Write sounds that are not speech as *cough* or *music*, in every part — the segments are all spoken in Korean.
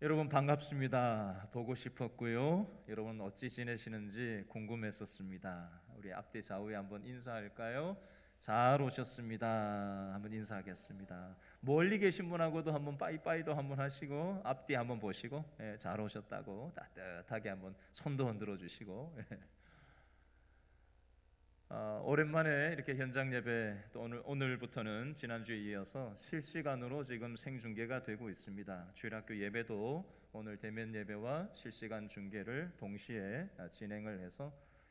여러분 반갑습니다. 보고 싶었고요. 여러분 어찌 지내시는지 궁금했었습니다. 우리 앞뒤 좌우에 한번 인사할까요? 잘 오셨습니다. 한번 인사하겠습니다. 멀리 계신 분하고도 한번 빠이빠이도 한번 하시고 앞뒤 한번 보시고 예, 잘 오셨다고 따뜻하게 한번 손도 흔들어 주시고 예. 아, 오랜만에 이렇게 현장 예배 또 오늘 오늘부터는 지난주에 이어서 실시간으로 지금 생중계가 되고 있습니다. 주일학교 예배도 오늘 대면 예배와 실시간 중계를 동시에 아, 진행을 해서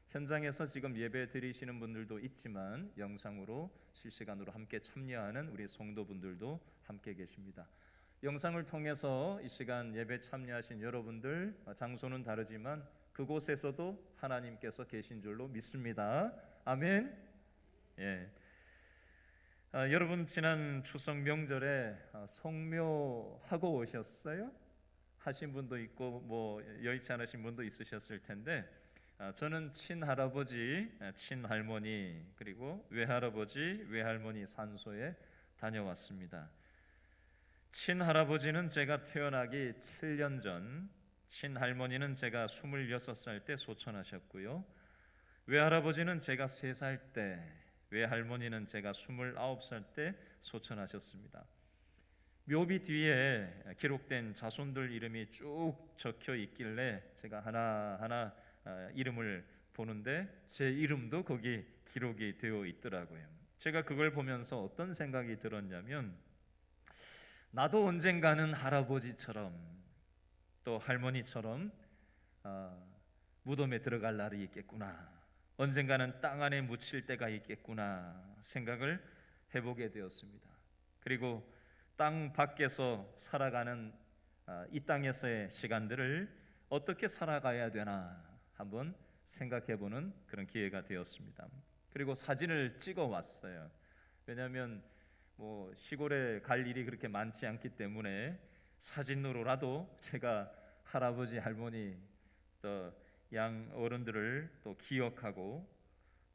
현장에서 지금 예배 드리시는 분들도 있지만 영상으로 실시간으로 함께 참여하는 우리 성도분들도 함께 계십니다. 영상을 통해서 이 시간 예배 참여하신 여러분들 아, 장소는 다르지만 그곳에서도 하나님께서 계신 줄로 믿습니다. 아멘. 예. 아, 여러분 지난 추석 명절에 아, 성묘하고 오셨어요? 하신 분도 있고 뭐 여의치 않으신 분도 있으셨을 텐데 아, 저는 친할아버지, 아, 친할머니 그리고 외할아버지, 외할머니 산소에 다녀왔습니다. 친할아버지는 제가 태어나기 7년 전, 친할머니는 제가 26살 때 소천하셨고요. 외할아버지는 제가 3살 때, 외할머니는 제가 29살 때 소천하셨습니다. 묘비 뒤에 기록된 자손들 이름이 쭉 적혀 있길래 제가 하나하나 아, 이름을 보는데 제 이름도 거기 기록이 되어 있더라고요. 제가 그걸 보면서 어떤 생각이 들었냐면 나도 언젠가는 할아버지처럼 또 할머니처럼 아, 무덤에 들어갈 날이 있겠구나. 언젠가는 땅 안에 묻힐 때가 있겠구나 생각을 해보게 되었습니다. 그리고 땅 밖에서 살아가는 아, 이 땅에서의 시간들을 어떻게 살아가야 되나 한번 생각해보는 그런 기회가 되었습니다. 그리고 사진을 찍어 왔어요. 왜냐하면 뭐 시골에 갈 일이 그렇게 많지 않기 때문에 사진으로라도 제가 할아버지 할머니 또 양 어른들을 또 기억하고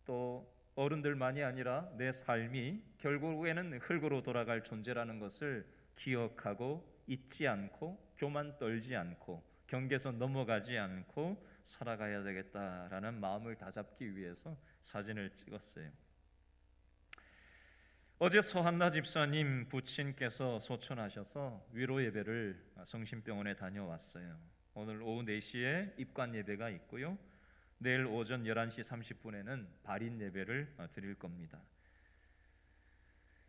또 어른들만이 아니라 내 삶이 결국에는 흙으로 돌아갈 존재라는 것을 기억하고 잊지 않고 교만 떨지 않고 경계선 넘어가지 않고 살아가야 되겠다라는 마음을 다잡기 위해서 사진을 찍었어요. 어제 서한나 집사님 부친께서 소천하셔서 위로 예배를 성심병원에 다녀왔어요. 오늘 오후 4시에 입관 예배가 있고요. 내일 오전 11시 30분에는 발인 예배를 드릴 겁니다.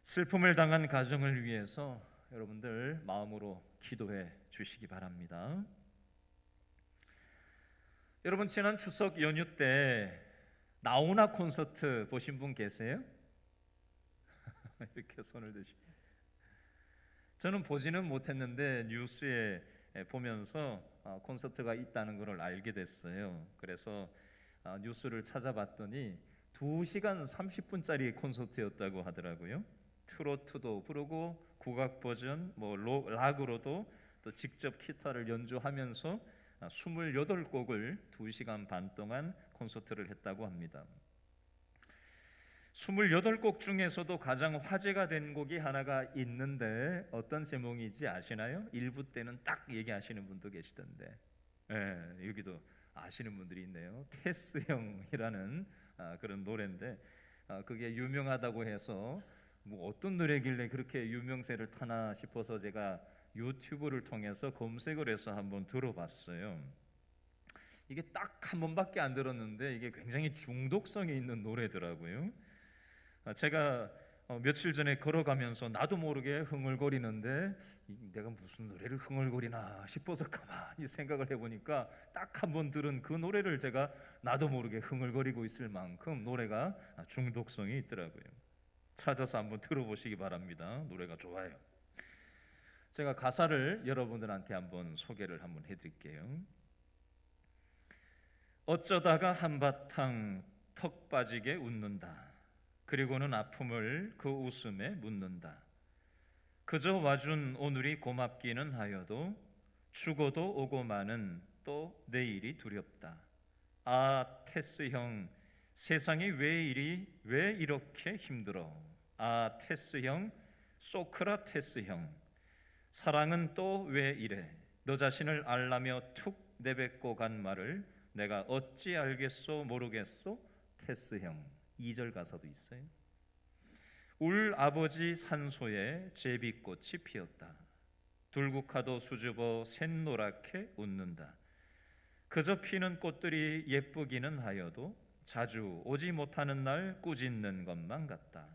슬픔을 당한 가정을 위해서 여러분들 마음으로 기도해 주시기 바랍니다. 여러분 지난 추석 연휴 때 나오나 콘서트 보신 분 계세요? *laughs* 이렇게 손을 드시. 저는 보지는 못했는데 뉴스에 보면서 어, 콘서트가 있다는 것을 알게 됐어요. 그래서 어, 뉴스를 찾아봤더니 2시간 30분짜리 콘서트였다고 하더라고요. 트로트도 부르고 국악 버전, 뭐 락으로도 또 직접 기타를 연주하면서 28곡을 2시간 반 동안 콘서트를 했다고 합니다. 28곡 중에서도 가장 화제가 된 곡이 하나가 있는데 어떤 제목인지 아시나요? 일부 때는 딱 얘기하시는 분도 계시던데 예, 여기도 아시는 분들이 있네요. 테스 형이라는 아, 그런 노래인데 아, 그게 유명하다고 해서 뭐 어떤 노래길래 그렇게 유명세를 타나 싶어서 제가 유튜브를 통해서 검색을 해서 한번 들어봤어요. 이게 딱 한 번밖에 안 들었는데 이게 굉장히 중독성이 있는 노래더라고요. 아, 제가 어, 며칠 전에 걸어가면서 나도 모르게 흥얼거리는데 내가 무슨 노래를 흥얼거리나 싶어서 가만히 생각을 해보니까 딱 한 번 들은 그 노래를 제가 나도 모르게 흥얼거리고 있을 만큼 노래가 중독성이 있더라고요. 찾아서 한번 들어보시기 바랍니다. 노래가 좋아요. 제가 가사를 여러분들한테 한번 소개를 한번 해드릴게요. 어쩌다가 한바탕 턱 빠지게 웃는다. 그리고는 아픔을 그 웃음에 묻는다. 그저 와준 오늘이 고맙기는 하여도 죽어도 오고 마는 또 내일이 두렵다. 아 테스 형 세상이 왜 이리 왜 이렇게 힘들어? 아 테스 형 소크라테스 형 사랑은 또 왜 이래? 너 자신을 알라며 툭 내뱉고 간 말을 내가 어찌 알겠소 모르겠소 테스 형 2절 가사도 있어요. 울 아버지 산소에 제비꽃이 피었다. 둘국화도 수줍어 샛노랗게 웃는다. 그저 피는 꽃들이 예쁘기는 하여도 자주 오지 못하는 날 꾸짖는 것만 같다.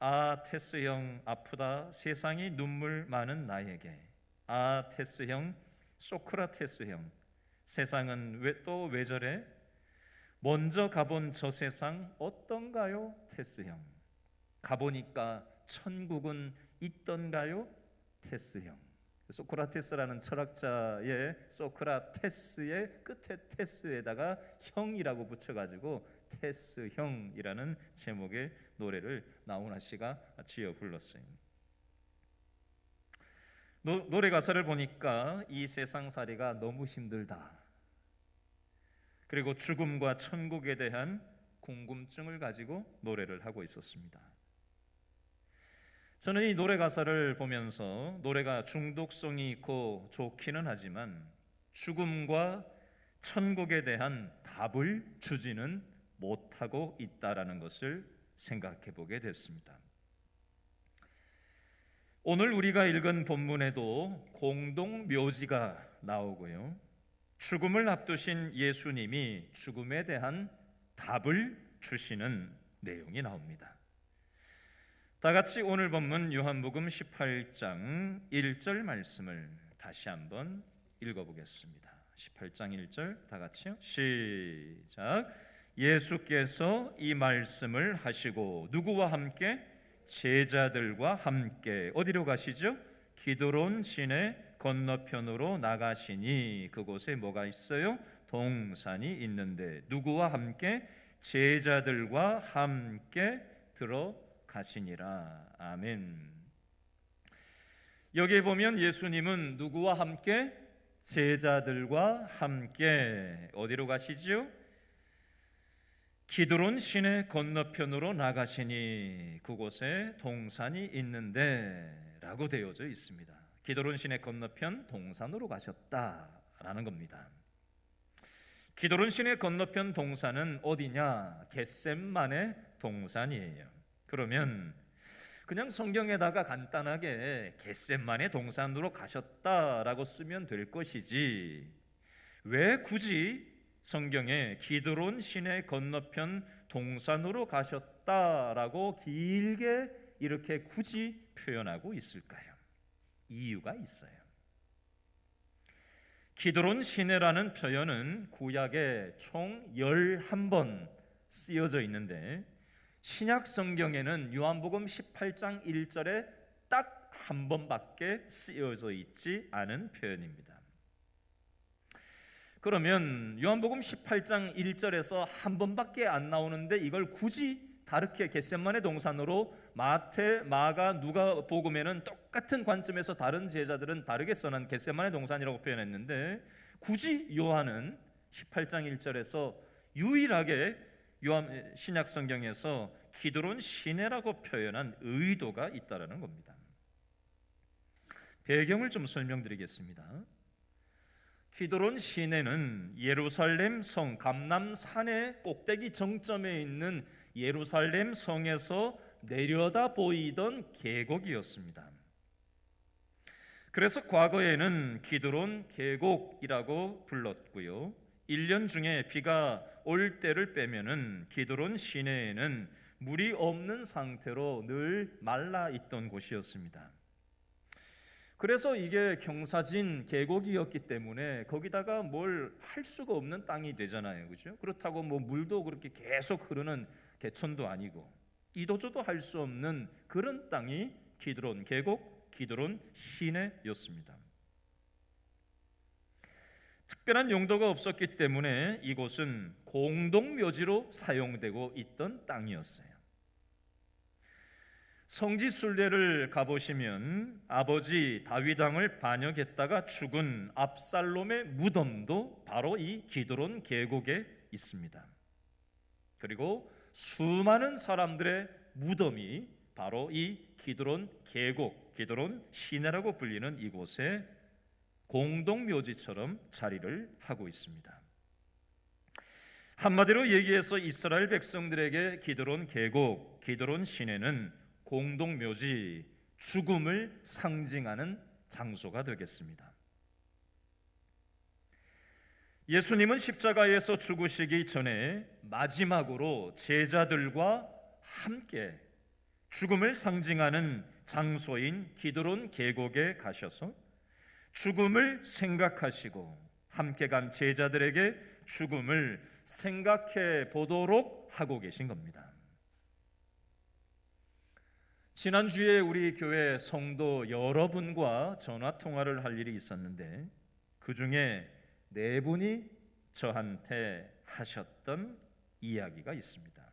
아 테스 형 아프다 세상이 눈물 많은 나에게 아 테스 형 소크라테스 형 세상은 왜 또 왜 저래 먼저 가본 저 세상 어떤가요 테스 형 가보니까 천국은 있던가요 테스 형 소크라테스라는 철학자의 소크라테스의 끝에 테스에다가 형이라고 붙여가지고 테스 형이라는 제목의 노래를 나훈아 씨가 지어 불렀어요. 노, 노래 가사를 보니까 이 세상 살이가 너무 힘들다. 그리고 죽음과 천국에 대한 궁금증을 가지고 노래를 하고 있었습니다. 저는 이 노래 가사를 보면서 노래가 중독성이 있고 좋기는 하지만 죽음과 천국에 대한 답을 주지는 못하고 있다라는 것을 생각해 보게 됐습니다. 오늘 우리가 읽은 본문에도 공동 묘지가 나오고요. 죽음을 앞두신 예수님이 죽음에 대한 답을 주시는 내용이 나옵니다. 다 같이 오늘 본문 요한복음 18장 1절 말씀을 다시 한번 읽어 보겠습니다. 18장 1절 다 같이요. 시작. 예수께서 이 말씀을 하시고 누구와 함께 제자들과 함께 어디로 가시죠? 기도론 시내 건너편으로 나가시니 그곳에 뭐가 있어요? 동산이 있는데 누구와 함께 제자들과 함께 들어가시니라. 아멘. 여기 보면 예수님은 누구와 함께 제자들과 함께 어디로 가시지요? 기드론 시내 건너편으로 나가시니 그곳에 동산이 있는데라고 되어져 있습니다. 기드론 시내 건너편 동산으로 가셨다라는 겁니다. 기드론 시내 건너편 동산은 어디냐? 겟셈만의 동산이에요. 그러면 그냥 성경에다가 간단하게 겟셈만의 동산으로 가셨다라고 쓰면 될 것이지 왜 굳이 성경에 기드론 시내 건너편 동산으로 가셨다라고 길게 이렇게 굳이 표현하고 있을까요? 이유가 있어요. 기드론 시내라는 표현은 구약에 총 11번 쓰여져 있는데 신약 성경에는 요한복음 18장 1절에 딱 한 번밖에 쓰여져 있지 않은 표현입니다. 그러면 요한복음 18장 1절에서 한 번밖에 안 나오는데 이걸 굳이 다르게 겟셋만의 동산으로 마태, 마가, 누가 복음에는 똑같은 관점에서 다른 제자들은 다르게 써난 겟셋만의 동산이라고 표현했는데 굳이 요한은 18장 1절에서 유일하게 요한 신약 성경에서 기드론 시내라고 표현한 의도가 있다라는 겁니다. 배경을 좀 설명드리겠습니다. 기드론 시내는 예루살렘 성 감남산의 꼭대기 정점에 있는 예루살렘 성에서 내려다 보이던 계곡이었습니다. 그래서 과거에는 기드론 계곡이라고 불렀고요. 1년 중에 비가 올 때를 빼면은 기드론 시내에는 물이 없는 상태로 늘 말라 있던 곳이었습니다. 그래서 이게 경사진 계곡이었기 때문에 거기다가 뭘 할 수가 없는 땅이 되잖아요. 그죠? 그렇다고 뭐 물도 그렇게 계속 흐르는 개천도 아니고 이도저도 할 수 없는 그런 땅이 기드론 계곡, 기드론 시내였습니다. 특별한 용도가 없었기 때문에 이곳은 공동 묘지로 사용되고 있던 땅이었어요. 성지 순례를 가보시면 아버지 다윗 왕을 반역했다가 죽은 압살롬의 무덤도 바로 이 기드론 계곡에 있습니다. 그리고 수많은 사람들의 무덤이 바로 이 기드론 계곡, 기드론 시내라고 불리는 이곳에 공동 묘지처럼 자리를 하고 있습니다. 한마디로 얘기해서 이스라엘 백성들에게 기드론 계곡, 기드론 시내는 공동 묘지, 죽음을 상징하는 장소가 되겠습니다. 예수님은 십자가에서 죽으시기 전에 마지막으로 제자들과 함께 죽음을 상징하는 장소인 기드론 계곡에 가셔서 죽음을 생각하시고 함께 간 제자들에게 죽음을 생각해 보도록 하고 계신 겁니다. 지난주에 우리 교회 성도 여러분과 전화 통화를 할 일이 있었는데 그 중에 네 분이 저한테 하셨던 이야기가 있습니다.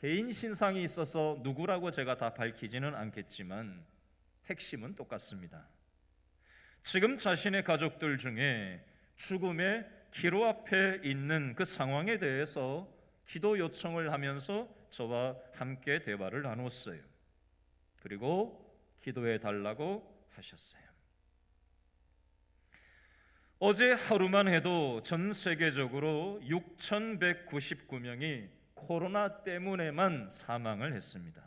개인 신상이 있어서 누구라고 제가 다 밝히지는 않겠지만 핵심은 똑같습니다. 지금 자신의 가족들 중에 죽음의 기로 앞에 있는 그 상황에 대해서 기도 요청을 하면서 저와 함께 대화를 나눴어요. 그리고 기도해 달라고 하셨어요. 어제 하루만 해도 전 세계적으로 6,199명이 코로나 때문에만 사망을 했습니다.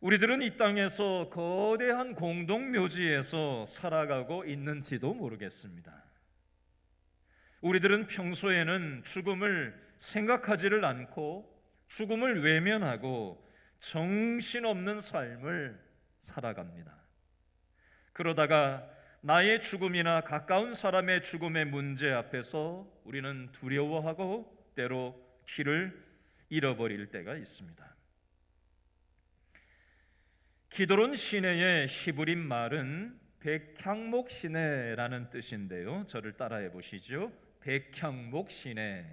우리들은 이 땅에서 거대한 공동묘지에서 살아가고 있는지도 모르겠습니다. 우리들은 평소에는 죽음을 생각하지를 않고 죽음을 외면하고 정신없는 삶을 살아갑니다. 그러다가 나의 죽음이나 가까운 사람의 죽음의 문제 앞에서 우리는 두려워하고 때로 길을 잃어버릴 때가 있습니다. 기도론 시내의 히브린 말은 백향목 시내라는 뜻인데요. 저를 따라해 보시죠. 백향목 시내.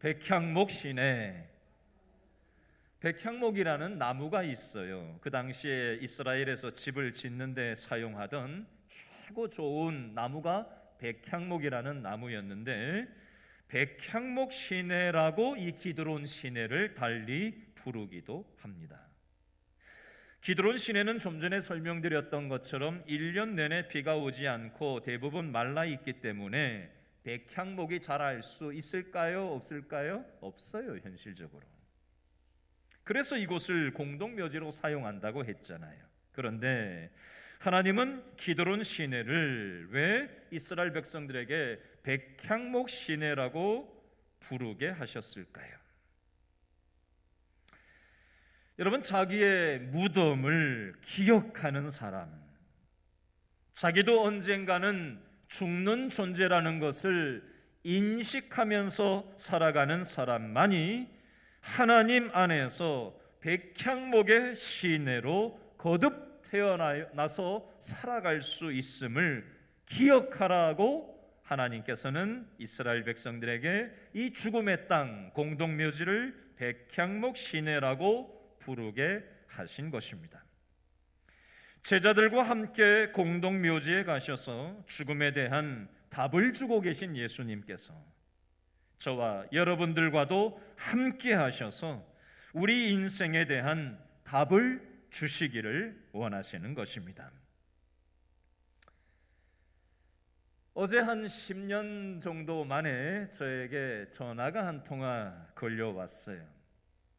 백향목 시내. 백향목이라는 나무가 있어요. 그 당시에 이스라엘에서 집을 짓는데 사용하던 최고 좋은 나무가 백향목이라는 나무였는데 백향목 시내라고 이 기드론 시내를 달리 부르기도 합니다. 기드론 시내는 좀 전에 설명드렸던 것처럼 1년 내내 비가 오지 않고 대부분 말라 있기 때문에 백향목이 자랄 수 있을까요? 없을까요? 없어요, 현실적으로. 그래서 이곳을 공동묘지로 사용한다고 했잖아요. 그런데 하나님은 기드론 시내를 왜 이스라엘 백성들에게 백향목 시내라고 부르게 하셨을까요? 여러분 자기의 무덤을 기억하는 사람 자기도 언젠가는 죽는 존재라는 것을 인식하면서 살아가는 사람만이 하나님 안에서 백향목의 시내로 거듭 태어나서 살아갈 수 있음을 기억하라고 하나님께서는 이스라엘 백성들에게 이 죽음의 땅 공동 묘지를 백향목 시내라고 부르게 하신 것입니다. 제자들과 함께 공동 묘지에 가셔서 죽음에 대한 답을 주고 계신 예수님께서 저와 여러분들과도 함께 하셔서 우리 인생에 대한 답을 주시기를 원하시는 것입니다. 어제 한 10년 정도 만에 저에게 전화가 한 통화 걸려왔어요.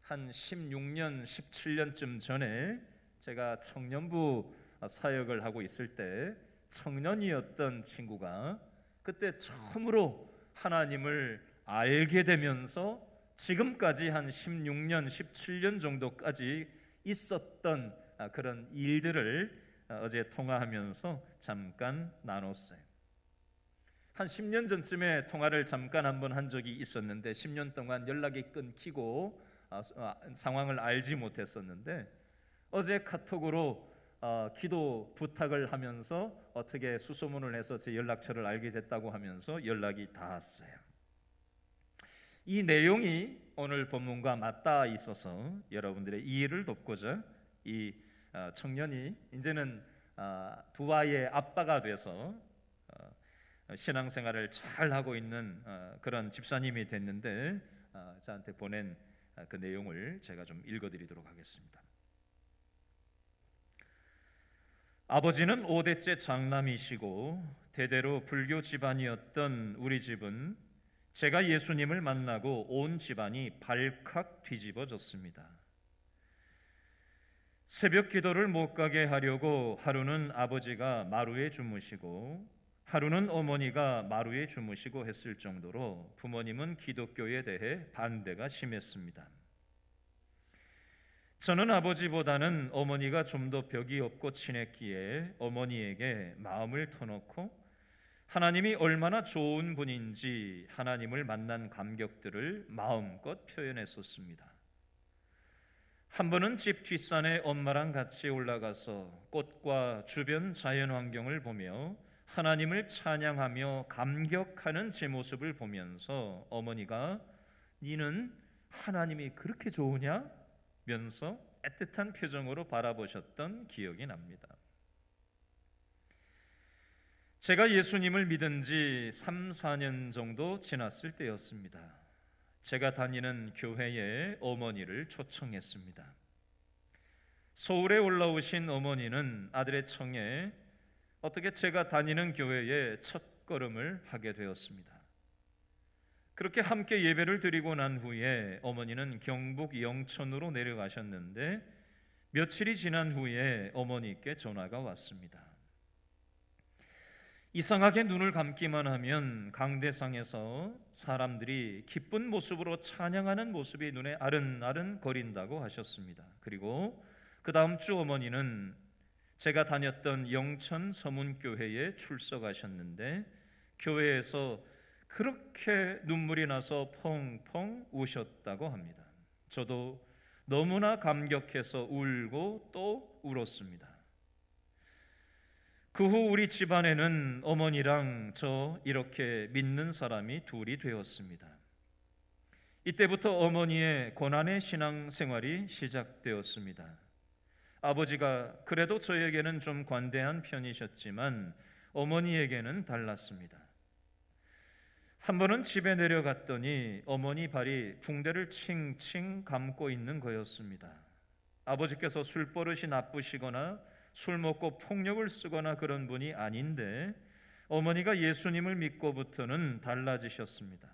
한 16년, 17년쯤 전에 제가 청년부 사역을 하고 있을 때 청년이었던 친구가 그때 처음으로 하나님을 알게 되면서 지금까지 한 16년, 17년 정도까지 있었던 아, 그런 일들을 아, 어제 통화하면서 잠깐 나눴어요. 한 10년 전쯤에 통화를 잠깐 한번 한 적이 있었는데 10년 동안 연락이 끊기고 아, 상황을 알지 못했었는데 어제 카톡으로 기도 부탁을 하면서 어떻게 수소문을 해서 제 연락처를 알게 됐다고 하면서 연락이 닿았어요. 이 내용이 오늘 본문과 맞닿아 있어서 여러분들의 이해를 돕고자 이 어, 청년이 이제는 어, 두 아이의 아빠가 돼서 어, 신앙생활을 잘 하고 있는 그런 집사님이 됐는데 저한테 보낸 그 내용을 제가 좀 읽어드리도록 하겠습니다. 아버지는 5대째 장남이시고 대대로 불교 집안이었던 우리 집은 제가 예수님을 만나고 온 집안이 발칵 뒤집어졌습니다. 새벽 기도를 못 가게 하려고 하루는 아버지가 마루에 주무시고 하루는 어머니가 마루에 주무시고 했을 정도로 부모님은 기독교에 대해 반대가 심했습니다. 저는 아버지보다는 어머니가 좀 더 벽이 없고 친했기에 어머니에게 마음을 터놓고 하나님이 얼마나 좋은 분인지 하나님을 만난 감격들을 마음껏 표현했었습니다. 한 번은 집 뒷산에 엄마랑 같이 올라가서 꽃과 주변 자연 환경을 보며 하나님을 찬양하며 감격하는 제 모습을 보면서 어머니가 니는 하나님이 그렇게 좋으냐? 면서 애틋한 표정으로 바라보셨던 기억이 납니다. 제가 예수님을 믿은 지 3, 4년 정도 지났을 때였습니다. 제가 다니는 교회에 어머니를 초청했습니다. 서울에 올라오신 어머니는 아들의 청에 어떻게 제가 다니는 교회에 첫 걸음을 하게 되었습니다. 그렇게 함께 예배를 드리고 난 후에 어머니는 경북 영천으로 내려가셨는데 며칠이 지난 후에 어머니께 전화가 왔습니다. 이상하게 눈을 감기만 하면 강대상에서 사람들이 기쁜 모습으로 찬양하는 모습이 눈에 아른아른 거린다고 하셨습니다. 그리고 그 다음 주 어머니는 제가 다녔던 영천 서문교회에 출석하셨는데 교회에서 그렇게 눈물이 나서 펑펑 우셨다고 합니다. 저도 너무나 감격해서 울고 또 울었습니다. 그 후 우리 집안에는 어머니랑 저 이렇게 믿는 사람이 둘이 되었습니다. 이때부터 어머니의 고난의 신앙 생활이 시작되었습니다. 아버지가 그래도 저에게는 좀 관대한 편이셨지만 어머니에게는 달랐습니다. 한 번은 집에 내려갔더니 어머니 발이 붕대를 칭칭 감고 있는 거였습니다. 아버지께서 술버릇이 나쁘시거나 술 먹고 폭력을 쓰거나 그런 분이 아닌데 어머니가 예수님을 믿고부터는 달라지셨습니다.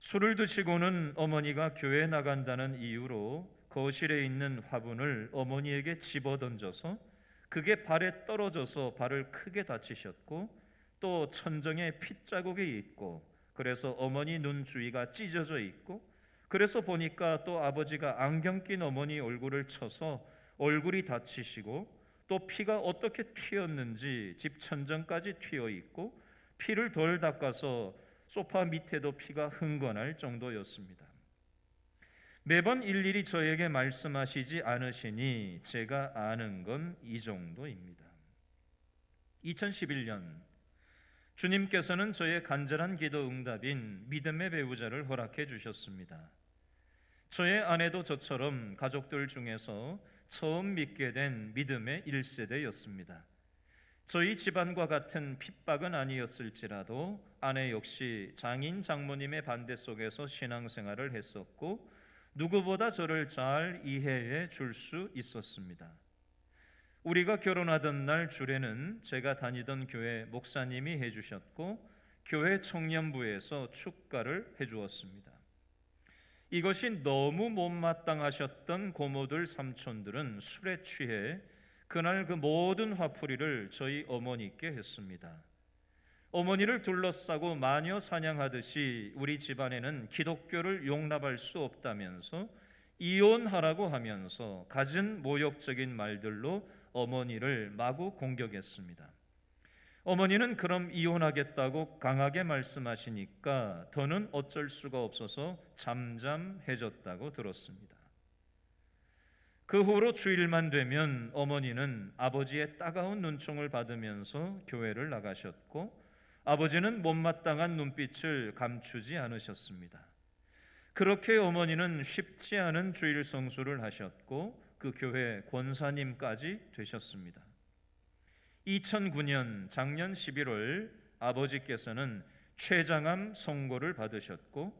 술을 드시고는 어머니가 교회 나간다는 이유로 거실에 있는 화분을 어머니에게 집어 던져서 그게 발에 떨어져서 발을 크게 다치셨고 또 천정에 핏자국이 있고 그래서 어머니 눈 주위가 찢어져 있고 그래서 보니까 또 아버지가 안경 낀 어머니 얼굴을 쳐서 얼굴이 다치시고 또 피가 어떻게 튀었는지 집 천정까지 튀어 있고 피를 덜 닦아서 소파 밑에도 피가 흥건할 정도였습니다. 매번 일일이 저에게 말씀하시지 않으시니 제가 아는 건 이 정도입니다. 2011년 주님께서는 저의 간절한 기도 응답인 믿음의 배우자를 허락해 주셨습니다. 저의 아내도 저처럼 가족들 중에서 처음 믿게 된 믿음의 1세대였습니다. 저희 집안과 같은 핍박은 아니었을지라도 아내 역시 장인 장모님의 반대 속에서 신앙생활을 했었고 누구보다 저를 잘 이해해 줄 수 있었습니다. 우리가 결혼하던 날 주례는 제가 다니던 교회 목사님이 해주셨고 교회 청년부에서 축가를 해주었습니다. 이것이 너무 못마땅하셨던 고모들 삼촌들은 술에 취해 그날 그 모든 화풀이를 저희 어머니께 했습니다. 어머니를 둘러싸고 마녀 사냥하듯이 우리 집안에는 기독교를 용납할 수 없다면서 이혼하라고 하면서 갖은 모욕적인 말들로 어머니를 마구 공격했습니다. 어머니는 그럼 이혼하겠다고 강하게 말씀하시니까 더는 어쩔 수가 없어서 잠잠해졌다고 들었습니다. 그 후로 주일만 되면 어머니는 아버지의 따가운 눈총을 받으면서 교회를 나가셨고 아버지는 못마땅한 눈빛을 감추지 않으셨습니다. 그렇게 어머니는 쉽지 않은 주일 성수를 하셨고 그 교회 권사님까지 되셨습니다. 2009년 작년 11월 아버지께서는 췌장암 선고를 받으셨고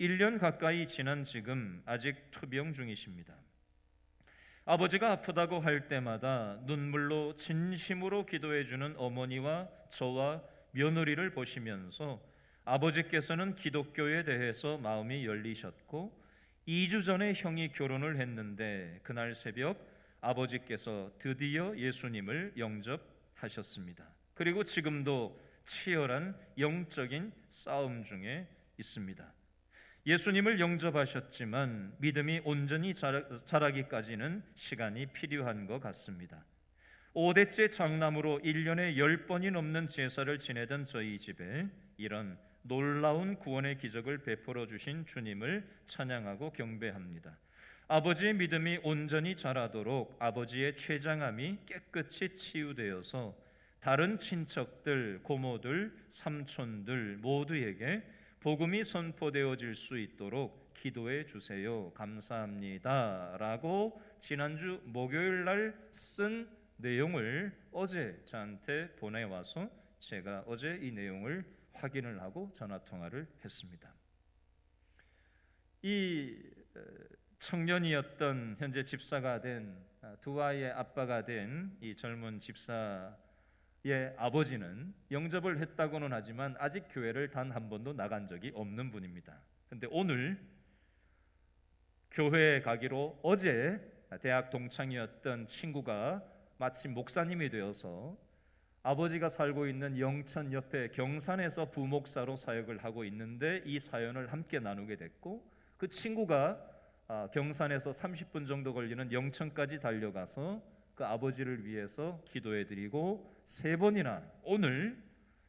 1년 가까이 지난 지금 아직 투병 중이십니다. 아버지가 아프다고 할 때마다 눈물로 진심으로 기도해 주는 어머니와 저와 며느리를 보시면서 아버지께서는 기독교에 대해서 마음이 열리셨고 2주 전에 형이 결혼을 했는데 그날 새벽 아버지께서 드디어 예수님을 영접 하셨습니다. 그리고 지금도 치열한 영적인 싸움 중에 있습니다. 예수님을 영접하셨지만 믿음이 온전히 자라 기까지는 시간이 필요한 것 같습니다. 5대째 장남으로 1년에 10번이 넘는 제사를 지내던 저희 집에 이런 놀라운 구원의 기적을 베풀어 주신 주님을 찬양하고 경배합니다. 아버지의 믿음이 온전히 자라도록 아버지의 췌장암이 깨끗이 치유되어서 다른 친척들, 고모들, 삼촌들 모두에게 복음이 선포되어질 수 있도록 기도해 주세요. 감사합니다 라고 지난주 목요일 날 쓴 내용을 어제 저한테 보내와서 제가 어제 이 내용을 확인을 하고 전화 통화를 했습니다. 이 청년이었던 현재 집사가 된 두 아이의 아빠가 된 이 젊은 집사의 아버지는 영접을 했다고는 하지만 아직 교회를 단 한 번도 나간 적이 없는 분입니다. 근데 오늘 교회에 가기로 어제 대학 동창이었던 친구가 마침 목사님이 되어서 아버지가 살고 있는 영천 옆에 경산에서 부목사로 사역을 하고 있는데 이 사연을 함께 나누게 됐고 그 친구가 아, 경산에서 30분 정도 걸리는 영천까지 달려가서 그 아버지를 위해서 기도해 드리고 세 번이나 오늘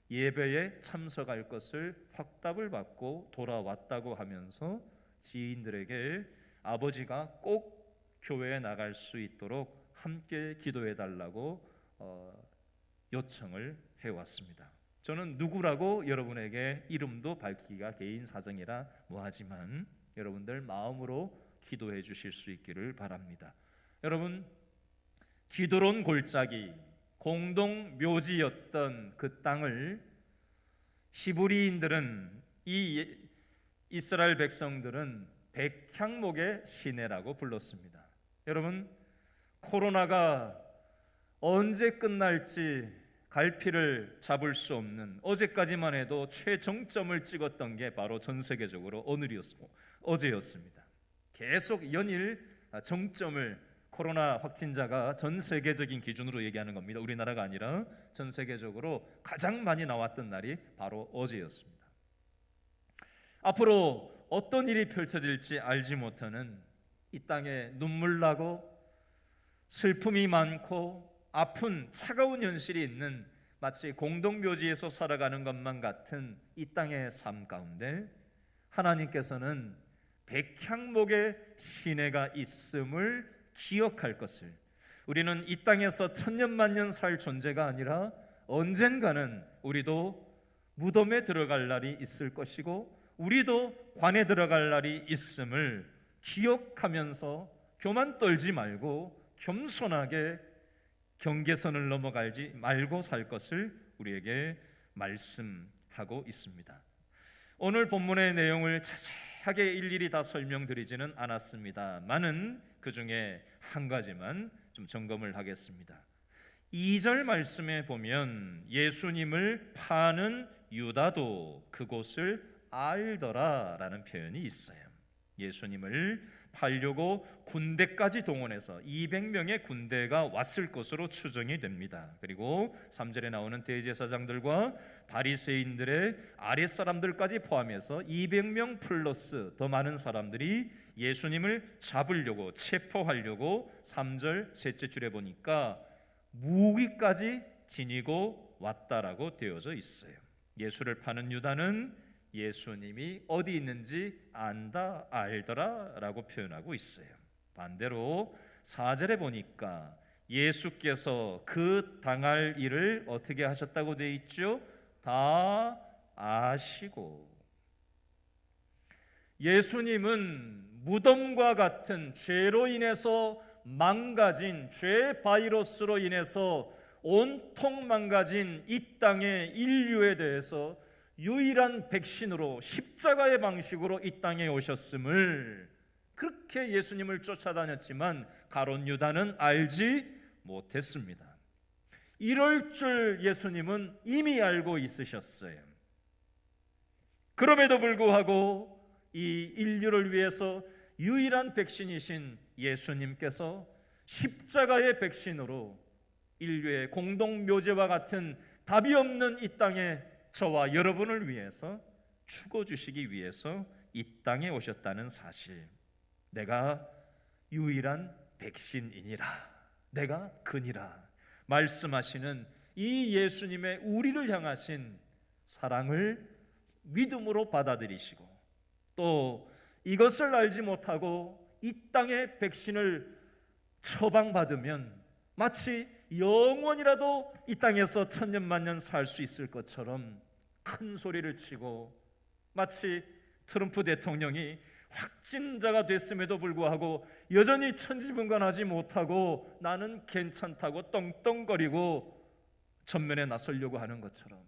예배에 참석할 것을 확답을 받고 돌아왔다고 하면서 지인들에게 아버지가 꼭 교회에 나갈 수 있도록 함께 기도해 달라고 어, 요청을 해왔습니다. 저는 누구라고 여러분에게 이름도 밝히기가 개인 사정이라 뭐하지만 여러분들 마음으로 기도해 주실 수 있기를 바랍니다. 여러분 기도론 골짜기 공동 묘지였던 그 땅을 히브리인들은 이 이스라엘 백성들은 백향목의 시내라고 불렀습니다. 여러분 코로나가 언제 끝날지 갈피를 잡을 수 없는 어제까지만 해도 최정점을 찍었던 게 바로 전 세계적으로 오늘이었고 어제였습니다. 계속 연일 정점을 코로나 확진자가 전 세계적인 기준으로 얘기하는 겁니다. 우리나라가 아니라 전 세계적으로 가장 많이 나왔던 날이 바로 어제였습니다. 앞으로 어떤 일이 펼쳐질지 알지 못하는 이 땅에 눈물 나고 슬픔이 많고 아픈 차가운 현실이 있는 마치 공동묘지에서 살아가는 것만 같은 이 땅의 삶 가운데 하나님께서는 백향목의 시내가 있음을 기억할 것을 우리는 이 땅에서 천년만년 살 존재가 아니라 언젠가는 우리도 무덤에 들어갈 날이 있을 것이고 우리도 관에 들어갈 날이 있음을 기억하면서 교만 떨지 말고 겸손하게 경계선을 넘어가지 말고 살 것을 우리에게 말씀하고 있습니다. 오늘 본문의 내용을 자세 하게 일일이 다 설명드리지는 않았습니다만은 그 중에 한 가지만 좀 점검을 하겠습니다. 2절 말씀에 보면 예수님을 파는 유다도 그곳을 알더라라는 표현이 있어요. 예수님을 팔려고 군대까지 동원해서 200명의 군대가 왔을 것으로 추정이 됩니다. 그리고 3절에 나오는 대제사장들과 바리새인들의 아랫 사람들까지 포함해서 200명 플러스 더 많은 사람들이 예수님을 잡으려고 체포하려고 3절 셋째 줄에 보니까 무기까지 지니고 왔다라고 되어져 있어요. 예수를 파는 유다는 예수님이 어디 있는지 안다 알더라라고 표현하고 있어요. 반대로 4절에 보니까 예수께서 그 당할 일을 어떻게 하셨다고 돼 있죠? 다 아시고 예수님은 무덤과 같은 죄로 인해서 망가진 죄 바이러스로 인해서 온통 망가진 이 땅의 인류에 대해서 유일한 백신으로 십자가의 방식으로 이 땅에 오셨음을 그렇게 예수님을 쫓아다녔지만 가론 유다는 알지 못했습니다. 이럴 줄 예수님은 이미 알고 있으셨어요. 그럼에도 불구하고 이 인류를 위해서 유일한 백신이신 예수님께서 십자가의 백신으로 인류의 공동 묘제와 같은 답이 없는 이 땅에 저와 여러분을 위해서 죽어 주시기 위해서 이 땅에 오셨다는 사실. 내가 유일한 백신이니라. 내가 그니라. 말씀하시는 이 예수님의 우리를 향하신 사랑을 믿음으로 받아들이시고 또 이것을 알지 못하고 이 땅의 백신을 처방받으면 마치 영원이라도 이 땅에서 천년만년 살 수 있을 것처럼 큰 소리를 치고 마치 트럼프 대통령이 확진자가 됐음에도 불구하고 여전히 천지분간하지 못하고 나는 괜찮다고 떵떵거리고 전면에 나서려고 하는 것처럼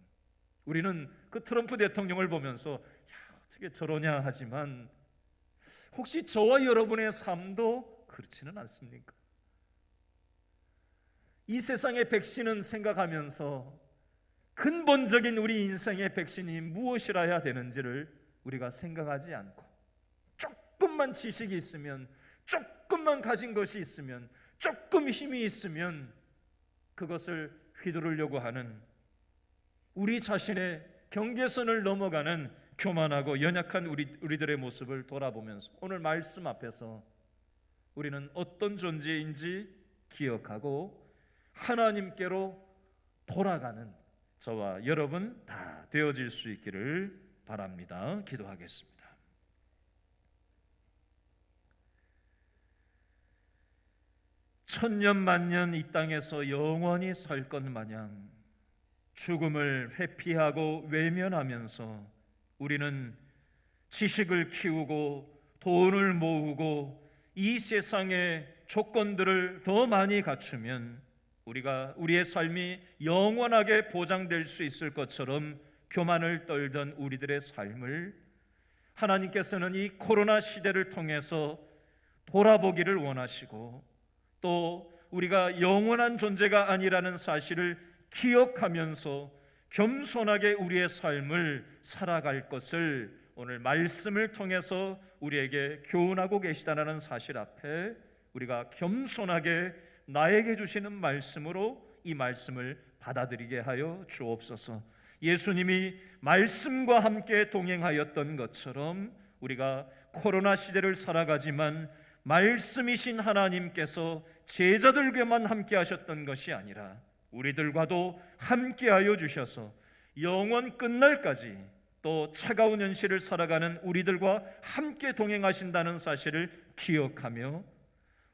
우리는 그 트럼프 대통령을 보면서 야, 어떻게 저러냐 하지만 혹시 저와 여러분의 삶도 그렇지는 않습니까? 이 세상의 백신은 생각하면서 근본적인 우리 인생의 백신이 무엇이라야 되는지를 우리가 생각하지 않고 조금만 지식이 있으면 조금만 가진 것이 있으면 조금 힘이 있으면 그것을 휘두르려고 하는 우리 자신의 경계선을 넘어가는 교만하고 연약한 우리 우리들의 모습을 돌아보면서 오늘 말씀 앞에서 우리는 어떤 존재인지 기억하고 하나님께로 돌아가는 저와 여러분 다 되어질 수 있기를 바랍니다. 기도하겠습니다. 천년 만년 이 땅에서 영원히 살 것 마냥 죽음을 회피하고 외면하면서 우리는 지식을 키우고 돈을 모으고 이 세상의 조건들을 더 많이 갖추면 우리가 우리의 삶이 영원하게 보장될 수 있을 것처럼 교만을 떨던 우리들의 삶을 하나님께서는 이 코로나 시대를 통해서 돌아보기를 원하시고 또 우리가 영원한 존재가 아니라는 사실을 기억하면서 겸손하게 우리의 삶을 살아갈 것을 오늘 말씀을 통해서 우리에게 교훈하고 계시다는 사실 앞에 우리가 겸손하게 나에게 주시는 말씀으로 이 말씀을 받아들이게 하여 주옵소서. 예수님이 말씀과 함께 동행하였던 것처럼 우리가 코로나 시대를 살아가지만 말씀이신 하나님께서 제자들과만 함께 하셨던 것이 아니라 우리들과도 함께 하여 주셔서 영원 끝날까지 또 차가운 현실을 살아가는 우리들과 함께 동행하신다는 사실을 기억하며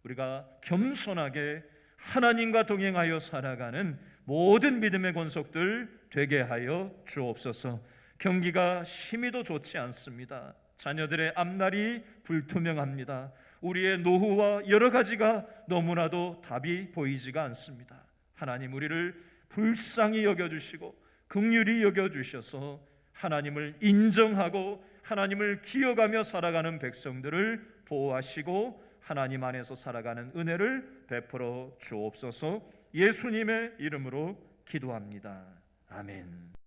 우리가 겸손하게 하나님과 동행하여 살아가는 모든 믿음의 권속들 되게 하여 주옵소서. 경기가 심히도 좋지 않습니다. 자녀들의 앞날이 불투명합니다. 우리의 노후와 여러 가지가 너무나도 답이 보이지가 않습니다. 하나님 우리를 불쌍히 여겨 주시고 긍휼히 여겨 주셔서 하나님을 인정하고 하나님을 기억하며 살아가는 백성들을 보호하시고 하나님 안에서 살아가는 은혜를 베풀어 주옵소서. 예수님의 이름으로 기도합니다. 아멘.